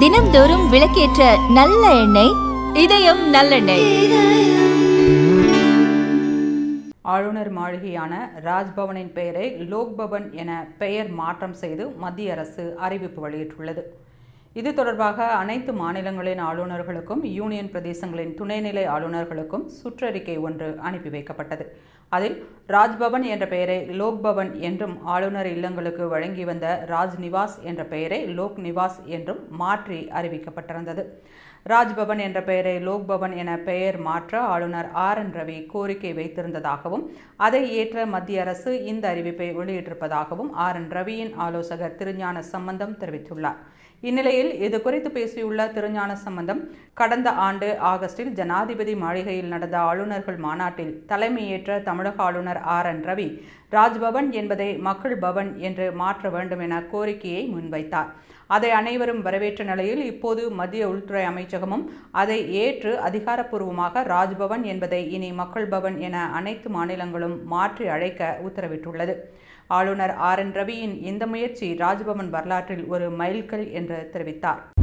தினம்தோறும் விளக்கேற்ற நல்ல எண்ணெய் இதயம் நல்லெண்ணெய். ஆளுநர் மாளிகையான ராஜ்பவனின் பெயரை லோக்பவன் என பெயர் மாற்றம் செய்து மத்திய அரசு அறிவிப்பு வெளியிட்டுள்ளது. இது தொடர்பாக அனைத்து மாநிலங்களின் ஆளுநர்களுக்கும் யூனியன் பிரதேசங்களின் துணைநிலை ஆளுநர்களுக்கும் சுற்றறிக்கை ஒன்று அனுப்பி வைக்கப்பட்டது. அதில் ராஜ்பவன் என்ற பெயரை லோக்பவன் என்றும் ஆளுநர் இல்லங்களுக்கு வழங்கி வந்த ராஜ் நிவாஸ் என்ற பெயரை லோக் நிவாஸ் என்றும் மாற்றி அறிவிக்கப்பட்டிருந்தது. ராஜ்பவன் என்ற பெயரை லோக்பவன் என பெயர் மாற்ற ஆளுநர் ஆர். என். ரவி கோரிக்கை வைத்திருந்ததாகவும் அதை ஏற்ற மத்திய அரசு இந்த அறிவிப்பை வெளியிட்டிருப்பதாகவும் ஆர். என். ரவியின் ஆலோசகர் திருஞான சம்பந்தம் தெரிவித்துள்ளார். இந்நிலையில் இது குறித்து பேசியுள்ள திருஞான சம்பந்தம் கடந்த ஆண்டு ஆகஸ்டில் ஜனாதிபதி மாளிகையில் நடந்த ஆளுநர்கள் மாநாட்டில் தலைமையேற்ற தமிழக ஆளுநர் ஆர் என் ரவி ராஜ்பவன் என்பதை மக்கள் பவன் என்று மாற்ற வேண்டும் என கோரிக்கையை முன்வைத்தார். அதை அனைவரும் வரவேற்ற நிலையில் இப்போது மத்திய உள்துறை அமைச்சகமும் அதை ஏற்று அதிகாரப்பூர்வமாக ராஜ்பவன் என்பதை இனி மக்கள் பவன் என அனைத்து மாநிலங்களும் மாற்றி அழைக்க உத்தரவிட்டுள்ளது. ஆளுநர் ஆர் என் ரவியின் இந்த முயற்சி ராஜ்பவன் வரலாற்றில் ஒரு மைல்கல் என்று தெரிவித்தார்